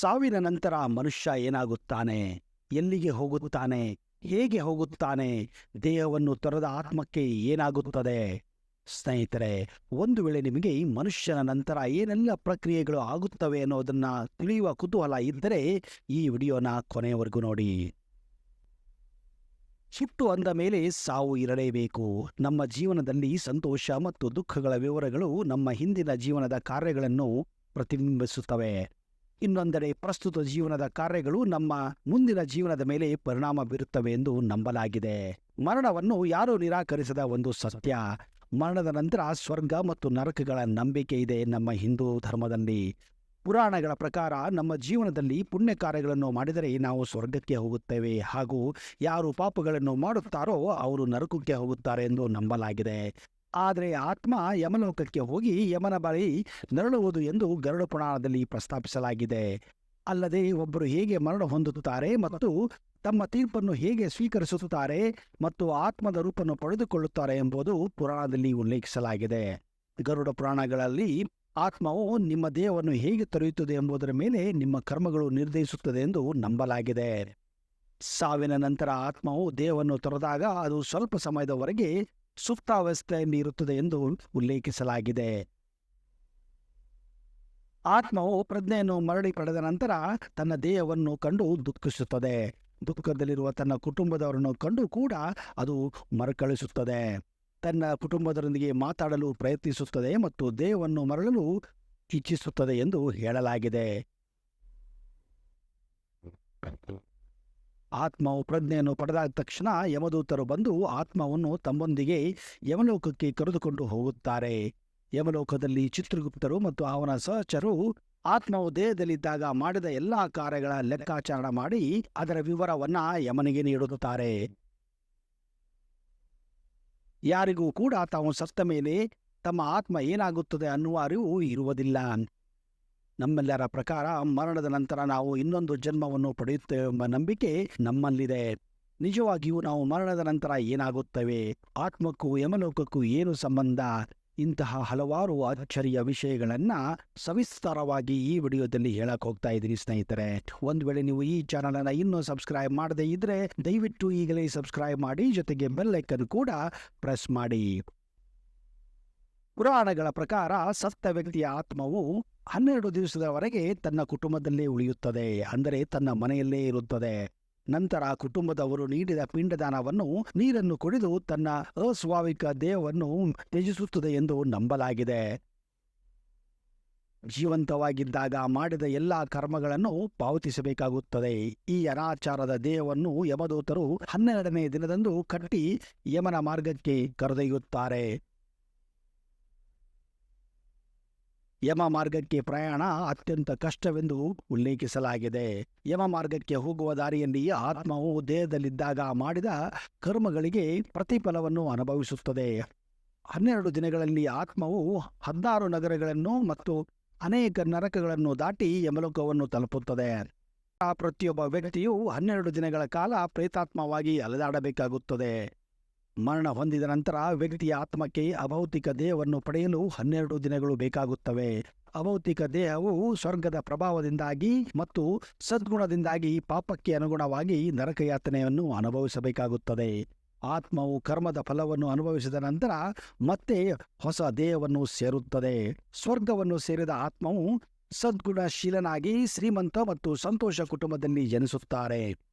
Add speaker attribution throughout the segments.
Speaker 1: ಸಾವಿನ ನಂತರ ಮನುಷ್ಯ ಏನಾಗುತ್ತಾನೆ? ಎಲ್ಲಿಗೆ ಹೋಗುತ್ತಾನೆ? ಹೇಗೆ ಹೋಗುತ್ತಾನೆ? ದೇಹವನ್ನು ತೊರೆದ ಆತ್ಮಕ್ಕೆ ಏನಾಗುತ್ತದೆ? ಸ್ನೇಹಿತರೆ, ಒಂದು ವೇಳೆ ನಿಮಗೆ ಮನುಷ್ಯನ ನಂತರ ಏನೆಲ್ಲ ಪ್ರಕ್ರಿಯೆಗಳು ಆಗುತ್ತವೆ ಅನ್ನೋದನ್ನ ತಿಳಿಯುವ ಕುತೂಹಲ ಇದ್ದರೆ ಈ ವಿಡಿಯೋನ ಕೊನೆಯವರೆಗೂ ನೋಡಿ. ಸುಟ್ಟು ಅಂದ ಮೇಲೆ ಸಾವು ಇರಲೇಬೇಕು. ನಮ್ಮ ಜೀವನದಲ್ಲಿ ಸಂತೋಷ ಮತ್ತು ದುಃಖಗಳ ವಿವರಗಳು ನಮ್ಮ ಹಿಂದಿನ ಜೀವನದ ಕಾರ್ಯಗಳನ್ನು ಪ್ರತಿಬಿಂಬಿಸುತ್ತವೆ. ಇನ್ನೊಂದೆಡೆ ಪ್ರಸ್ತುತ ಜೀವನದ ಕಾರ್ಯಗಳು ನಮ್ಮ ಮುಂದಿನ ಜೀವನದ ಮೇಲೆ ಪರಿಣಾಮ ಬೀರುತ್ತವೆ ಎಂದು ನಂಬಲಾಗಿದೆ. ಮರಣವನ್ನು ಯಾರೂ ನಿರಾಕರಿಸದ ಒಂದು ಸತ್ಯ? ಮರಣದ ನಂತರ ಸ್ವರ್ಗ ಮತ್ತು ನರಕಗಳ ನಂಬಿಕೆ ಇದೆ ನಮ್ಮ ಹಿಂದೂ ಧರ್ಮದಲ್ಲಿ. ಪುರಾಣಗಳ ಪ್ರಕಾರ ನಮ್ಮ ಜೀವನದಲ್ಲಿ ಪುಣ್ಯ ಕಾರ್ಯಗಳನ್ನು ಮಾಡಿದರೆ ನಾವು ಸ್ವರ್ಗಕ್ಕೆ ಹೋಗುತ್ತೇವೆ. ಹಾಗೂ ಯಾರು ಪಾಪಗಳನ್ನು ಮಾಡುತ್ತಾರೋ ಅವರು ನರಕಕ್ಕೆ ಹೋಗುತ್ತಾರೆ ಎಂದು ನಂಬಲಾಗಿದೆ. ಆದರೆ ಆತ್ಮ ಯಮಲೋಕಕ್ಕೆ ಹೋಗಿ ಯಮನ ಬಳಿ ನರಳುವುದು ಎಂದು ಗರುಡ ಪುರಾಣದಲ್ಲಿ ಪ್ರಸ್ತಾಪಿಸಲಾಗಿದೆ. ಅಲ್ಲದೆ ಒಬ್ಬರು ಹೇಗೆ ಮರಣ ಹೊಂದುತ್ತಾರೆ ಮತ್ತು ತಮ್ಮ ತೀರ್ಪನ್ನು ಹೇಗೆ ಸ್ವೀಕರಿಸುತ್ತಾರೆ ಮತ್ತು ಆತ್ಮದ ರೂಪನ್ನು ಪಡೆದುಕೊಳ್ಳುತ್ತಾರೆ ಎಂಬುದು ಪುರಾಣದಲ್ಲಿ ಉಲ್ಲೇಖಿಸಲಾಗಿದೆ. ಗರುಡ ಪುರಾಣಗಳಲ್ಲಿ ಆತ್ಮವು ನಿಮ್ಮ ದೇಹವನ್ನು ಹೇಗೆ ತೊರೆಯುತ್ತದೆ ಎಂಬುದರ ಮೇಲೆ ನಿಮ್ಮ ಕರ್ಮಗಳು ನಿರ್ಧರಿಸುತ್ತದೆ ಎಂದು ನಂಬಲಾಗಿದೆ. ಸಾವಿನ ನಂತರ ಆತ್ಮವು ದೇಹವನ್ನು ತೊರೆದಾಗ ಅದು ಸ್ವಲ್ಪ ಸಮಯದವರೆಗೆ ಸುಪ್ತಾವಸ್ಥೆಯಲ್ಲಿ ಇರುತ್ತದೆ ಎಂದು ಉಲ್ಲೇಖಿಸಲಾಗಿದೆ. ಆತ್ಮವು ಪ್ರಜ್ಞೆಯನ್ನು ಮರಳಿ ಪಡೆದ ನಂತರ ತನ್ನ ದೇಹವನ್ನು ಕಂಡು ದುಃಖಿಸುತ್ತದೆ. ದುಃಖದಲ್ಲಿರುವ ತನ್ನ ಕುಟುಂಬದವರನ್ನು ಕಂಡು ಕೂಡ ಅದು ಮರುಕಳಿಸುತ್ತದೆ. ತನ್ನ ಕುಟುಂಬದರೊಂದಿಗೆ ಮಾತಾಡಲು ಪ್ರಯತ್ನಿಸುತ್ತದೆ ಮತ್ತು ದೇಹವನ್ನು ಮರಳಲು ಇಚ್ಛಿಸುತ್ತದೆ ಎಂದು ಹೇಳಲಾಗಿದೆ. ಆತ್ಮವು ಪ್ರಜ್ಞೆಯನ್ನು ಪಡೆದಾದ ತಕ್ಷಣ ಯಮದೂತರು ಬಂದು ಆತ್ಮವನ್ನು ತಮ್ಮೊಂದಿಗೆ ಯಮಲೋಕಕ್ಕೆ ಕರೆದುಕೊಂಡು ಹೋಗುತ್ತಾರೆ. ಯಮಲೋಕದಲ್ಲಿ ಚಿತ್ರಗುಪ್ತರು ಮತ್ತು ಅವನ ಸಹಚರು ಆತ್ಮವು ದೇಹದಲ್ಲಿದ್ದಾಗ ಮಾಡಿದ ಎಲ್ಲಾ ಕಾರ್ಯಗಳ ಲೆಕ್ಕಾಚಾರ ಮಾಡಿ ಅದರ ವಿವರವನ್ನ ಯಮನಿಗೆ ನೀಡುತ್ತಾರೆ. ಯಾರಿಗೂ ಕೂಡ ತಾವು ಸತ್ತ ಮೇಲೆ ತಮ್ಮ ಆತ್ಮ ಏನಾಗುತ್ತದೆ ಅನ್ನುವ ಅರಿವು ಇರುವುದಿಲ್ಲ. ನಮ್ಮೆಲ್ಲರ ಪ್ರಕಾರ ಮರಣದ ನಂತರ ನಾವು ಇನ್ನೊಂದು ಜನ್ಮವನ್ನು ಪಡೆಯುತ್ತೇವೆ ಎಂಬ ನಂಬಿಕೆ ನಮ್ಮಲ್ಲಿದೆ. ನಿಜವಾಗಿಯೂ ನಾವು ಮರಣದ ನಂತರ ಏನಾಗುತ್ತವೆ? ಆತ್ಮಕ್ಕೂ ಯಮಲೋಕಕ್ಕೂ ಏನು ಸಂಬಂಧ? ಇಂತಹ ಹಲವಾರು ಆಶ್ಚರ್ಯ ವಿಷಯಗಳನ್ನ ಸವಿಸ್ತಾರವಾಗಿ ಈ ವಿಡಿಯೋದಲ್ಲಿ ಹೇಳಕ್ ಹೋಗ್ತಾ ಇದ್ದೀನಿ ಸ್ನೇಹಿತರೆ. ಒಂದು ವೇಳೆ ನೀವು ಈ ಚಾನಲ್ ಅನ್ನ ಇನ್ನೂ ಸಬ್ಸ್ಕ್ರೈಬ್ ಮಾಡದೇ ಇದ್ರೆ ದಯವಿಟ್ಟು ಈಗಲೇ ಸಬ್ಸ್ಕ್ರೈಬ್ ಮಾಡಿ, ಜೊತೆಗೆ ಬೆಲ್ ಐಕನ್ ಕೂಡ ಪ್ರೆಸ್ ಮಾಡಿ. ಪುರಾಣಗಳ ಪ್ರಕಾರ ಸತ್ತ ವ್ಯಕ್ತಿಯ ಆತ್ಮವು ಹನ್ನೆರಡು ದಿವಸದವರೆಗೆ ತನ್ನ ಕುಟುಂಬದಲ್ಲೇ ಉಳಿಯುತ್ತದೆ, ಅಂದರೆ ತನ್ನ ಮನೆಯಲ್ಲೇ ಇರುತ್ತದೆ. ನಂತರ ಕುಟುಂಬದವರು ನೀಡಿದ ಪಿಂಡದಾನವನ್ನು, ನೀರನ್ನು ಕುಡಿದು ತನ್ನ ಅಸ್ವಾಭಾವಿಕ ದೇಹವನ್ನು ತ್ಯಜಿಸುತ್ತದೆ ಎಂದು ನಂಬಲಾಗಿದೆ. ಜೀವಂತವಾಗಿದ್ದಾಗ ಮಾಡಿದ ಎಲ್ಲಾ ಕರ್ಮಗಳನ್ನು ಪಾವತಿಸಬೇಕಾಗುತ್ತದೆ. ಈ ಅನಾಚಾರದ ದೇಹವನ್ನು ಯಮದೂತರು ಹನ್ನೆರಡನೇ ದಿನದಂದು ಕಟ್ಟಿ ಯಮನ ಮಾರ್ಗಕ್ಕೆ ಕರೆದೊಯ್ಯುತ್ತಾರೆ. ಯಮ ಮಾರ್ಗಕ್ಕೆ ಪ್ರಯಾಣ ಅತ್ಯಂತ ಕಷ್ಟವೆಂದು ಉಲ್ಲೇಖಿಸಲಾಗಿದೆ. ಯಮ ಮಾರ್ಗಕ್ಕೆ ಹೋಗುವ ದಾರಿಯಲ್ಲಿ ಆತ್ಮವು ದೇಹದಲ್ಲಿದ್ದಾಗ ಮಾಡಿದ ಕರ್ಮಗಳಿಗೆ ಪ್ರತಿಫಲವನ್ನು ಅನುಭವಿಸುತ್ತದೆ. ಹನ್ನೆರಡು ದಿನಗಳಲ್ಲಿ ಆತ್ಮವು ಹದಿನಾರು ನಗರಗಳನ್ನು ಮತ್ತು ಅನೇಕ ನರಕಗಳನ್ನು ದಾಟಿ ಯಮಲೋಕವನ್ನು ತಲುಪುತ್ತದೆ. ಆ ಪ್ರತಿಯೊಬ್ಬ ವ್ಯಕ್ತಿಯು ಹನ್ನೆರಡು ದಿನಗಳ ಕಾಲ ಪ್ರೇತಾತ್ಮವಾಗಿ ಅಲೆದಾಡಬೇಕಾಗುತ್ತದೆ. ಮರಣ ಹೊಂದಿದ ನಂತರ ವ್ಯಕ್ತಿಯ ಆತ್ಮಕ್ಕೆ ಅಭೌತಿಕ ದೇಹವನ್ನು ಪಡೆಯಲು ಹನ್ನೆರಡು ದಿನಗಳು ಬೇಕಾಗುತ್ತವೆ. ಅಭೌತಿಕ ದೇಹವು ಸ್ವರ್ಗದ ಪ್ರಭಾವದಿಂದಾಗಿ ಮತ್ತು ಸದ್ಗುಣದಿಂದಾಗಿ ಪಾಪಕ್ಕೆ ಅನುಗುಣವಾಗಿ ನರಕಯಾತನೆಯನ್ನು ಅನುಭವಿಸಬೇಕಾಗುತ್ತದೆ. ಆತ್ಮವು ಕರ್ಮದ ಫಲವನ್ನು ಅನುಭವಿಸಿದ ನಂತರ ಮತ್ತೆ ಹೊಸ ದೇಹವನ್ನು ಸೇರುತ್ತದೆ. ಸ್ವರ್ಗವನ್ನು ಸೇರಿದ ಆತ್ಮವು ಸದ್ಗುಣಶೀಲನಾಗಿ ಶ್ರೀಮಂತ ಮತ್ತು ಸಂತೋಷ ಕುಟುಂಬದಲ್ಲಿ ಜನಿಸುತ್ತಾರೆ.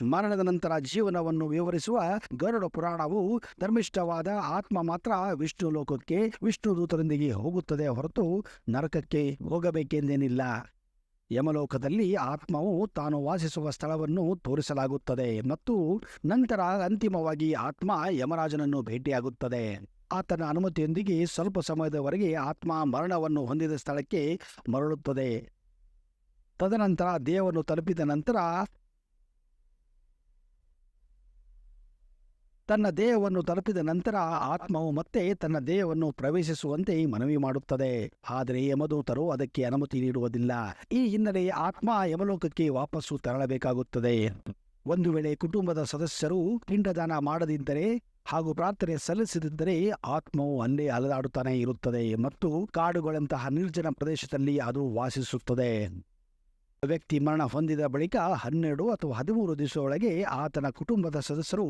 Speaker 1: ಮರಣದ ನಂತರ ಜೀವನವನ್ನು ವಿವರಿಸುವ ಗರುಡ ಪುರಾಣವು ಧರ್ಮಿಷ್ಠವಾದ ಆತ್ಮ ಮಾತ್ರ ವಿಷ್ಣು ಲೋಕಕ್ಕೆ ವಿಷ್ಣು ದೂತರೊಂದಿಗೆ ಹೋಗುತ್ತದೆ ಹೊರತು ನರಕಕ್ಕೆ ಹೋಗಬೇಕೆಂದೇನಿಲ್ಲ. ಯಮಲೋಕದಲ್ಲಿ ಆತ್ಮವು ತಾನು ವಾಸಿಸುವ ಸ್ಥಳವನ್ನು ತೋರಿಸಲಾಗುತ್ತದೆ ಮತ್ತು ನಂತರ ಅಂತಿಮವಾಗಿ ಆತ್ಮ ಯಮರಾಜನನ್ನು ಭೇಟಿಯಾಗುತ್ತದೆ. ಆತನ ಅನುಮತಿಯೊಂದಿಗೆ ಸ್ವಲ್ಪ ಸಮಯದವರೆಗೆ ಆತ್ಮ ಮರಣವನ್ನು ಹೊಂದಿದ ಸ್ಥಳಕ್ಕೆ ಮರಳುತ್ತದೆ. ತದನಂತರ ದೇಹವನ್ನು ತಲುಪಿದ ನಂತರ ತನ್ನ ದೇಹವನ್ನು ತಲುಪಿದ ನಂತರ ಆತ್ಮವು ಮತ್ತೆ ತನ್ನ ದೇಹವನ್ನು ಪ್ರವೇಶಿಸುವಂತೆ ಮನವಿ ಮಾಡುತ್ತದೆ. ಆದರೆ ಯಮದೂತರು ಅದಕ್ಕೆ ಅನುಮತಿ ನೀಡುವುದಿಲ್ಲ. ಈ ಹಿನ್ನೆಲೆ ಆತ್ಮ ಯಮಲೋಕಕ್ಕೆ ವಾಪಸ್ಸು ತೆರಳಬೇಕಾಗುತ್ತದೆ. ಒಂದು ವೇಳೆ ಕುಟುಂಬದ ಸದಸ್ಯರು ಪಿಂಡದಾನ ಮಾಡದಿದ್ದರೆ ಹಾಗೂ ಪ್ರಾರ್ಥನೆ ಸಲ್ಲಿಸದಿದ್ದರೆ ಆತ್ಮವು ಅಲ್ಲೇ ಅಲದಾಡುತ್ತಾನೆ ಇರುತ್ತದೆ ಮತ್ತು ಕಾಡುಗಳಂತಹ ನಿರ್ಜನ ಪ್ರದೇಶದಲ್ಲಿ ಅದು ವಾಸಿಸುತ್ತದೆ. ವ್ಯಕ್ತಿ ಮರಣ ಹೊಂದಿದ ಬಳಿಕ ಹನ್ನೆರಡು ಅಥವಾ ಹದಿಮೂರು ದಿವಸದೊಳಗೆ ಆತನ ಕುಟುಂಬದ ಸದಸ್ಯರು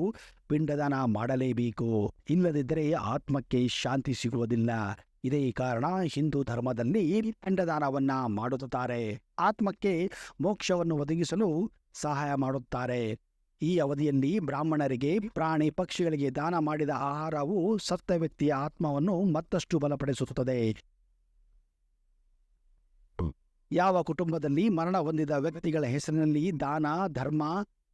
Speaker 1: ಪಿಂಡದಾನ ಮಾಡಲೇಬೇಕು. ಇಲ್ಲದಿದ್ದರೆ ಆತ್ಮಕ್ಕೆ ಶಾಂತಿ ಸಿಗುವುದಿಲ್ಲ. ಇದೇ ಕಾರಣ ಹಿಂದೂ ಧರ್ಮದಲ್ಲಿ ಪಿಂಡದಾನವನ್ನ ಮಾಡುತ್ತಾರೆ. ಆತ್ಮಕ್ಕೆ ಮೋಕ್ಷವನ್ನು ಒದಗಿಸಲು ಸಹಾಯ ಮಾಡುತ್ತಾರೆ. ಈ ಅವಧಿಯಲ್ಲಿ ಬ್ರಾಹ್ಮಣರಿಗೆ, ಪ್ರಾಣಿ ಪಕ್ಷಿಗಳಿಗೆ ದಾನ ಮಾಡಿದ ಆಹಾರವು ಸತ್ತ ವ್ಯಕ್ತಿಯ ಆತ್ಮವನ್ನು ಮತ್ತಷ್ಟು ಬಲಪಡಿಸುತ್ತದೆ. ಯಾವ ಕುಟುಂಬದಲ್ಲಿ ಮರಣ ಹೊಂದಿದ ವ್ಯಕ್ತಿಗಳ ಹೆಸರಿನಲ್ಲಿ ದಾನ, ಧರ್ಮ,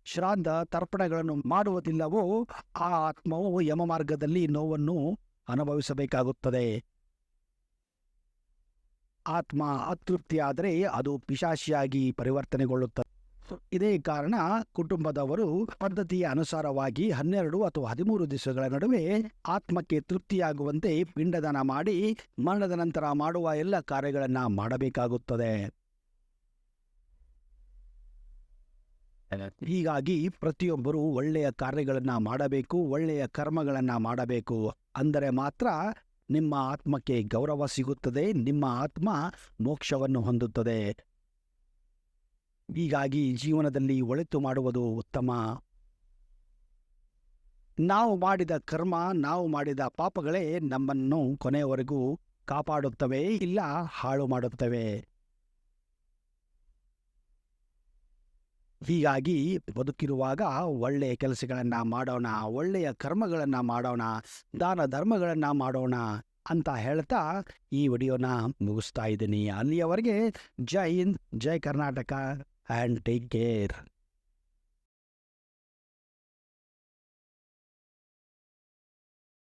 Speaker 1: ಶ್ರಾದ್ದ, ತರ್ಪಣಗಳನ್ನು ಮಾಡುವುದಿಲ್ಲವೋ ಆ ಆತ್ಮವು ಯಮ ಮಾರ್ಗದಲ್ಲಿ ನೋವನ್ನು ಅನುಭವಿಸಬೇಕಾಗುತ್ತದೆ. ಆತ್ಮ ಅತೃಪ್ತಿಯಾದರೆ ಅದು ಪಿಶಾಚಿಯಾಗಿ ಪರಿವರ್ತನೆಗೊಳ್ಳುತ್ತದೆ ಇದೇ ಕಾರಣ ಕುಟುಂಬದವರು ಪದ್ಧತಿಯ ಅನುಸಾರವಾಗಿ ಹನ್ನೆರಡು ಅಥವಾ ಹದಿಮೂರು ದಿವಸಗಳ ನಡುವೆ ಆತ್ಮಕ್ಕೆ ತೃಪ್ತಿಯಾಗುವಂತೆ ಪಿಂಡದಾನ ಮಾಡಿ ಮರಣದ ನಂತರ ಮಾಡುವ ಎಲ್ಲ ಕಾರ್ಯಗಳನ್ನು ಮಾಡಬೇಕಾಗುತ್ತದೆ. ಹೀಗಾಗಿ ಪ್ರತಿಯೊಬ್ಬರು ಒಳ್ಳೆಯ ಕಾರ್ಯಗಳನ್ನು ಮಾಡಬೇಕು, ಒಳ್ಳೆಯ ಕರ್ಮಗಳನ್ನು ಮಾಡಬೇಕು. ಅಂದರೆ ಮಾತ್ರ ನಿಮ್ಮ ಆತ್ಮಕ್ಕೆ ಗೌರವ ಸಿಗುತ್ತದೆ, ನಿಮ್ಮ ಆತ್ಮ ಮೋಕ್ಷವನ್ನು ಹೊಂದುತ್ತದೆ. ಹೀಗಾಗಿ ಜೀವನದಲ್ಲಿ ಒಳಿತು ಮಾಡುವುದು ಉತ್ತಮ. ನಾವು ಮಾಡಿದ ಕರ್ಮ, ನಾವು ಮಾಡಿದ ಪಾಪಗಳೇ ನಮ್ಮನ್ನು ಕೊನೆಯವರೆಗೂ ಕಾಪಾಡುತ್ತವೆ, ಇಲ್ಲ ಹಾಳು ಮಾಡುತ್ತವೆ. ಹೀಗಾಗಿ ಬದುಕಿರುವಾಗ ಒಳ್ಳೆಯ ಕೆಲಸಗಳನ್ನು ಮಾಡೋಣ, ಒಳ್ಳೆಯ ಕರ್ಮಗಳನ್ನು ಮಾಡೋಣ, ದಾನ ಧರ್ಮಗಳನ್ನು ಮಾಡೋಣ ಅಂತ ಹೇಳ್ತಾ ಈ ವಿಡಿಯೋನ ಮುಗಿಸ್ತಾ ಇದ್ದೀನಿ. ಅಲ್ಲಿಯವರೆಗೆ ಜೈ ಹಿಂದ್, ಜೈ ಕರ್ನಾಟಕ. and take care.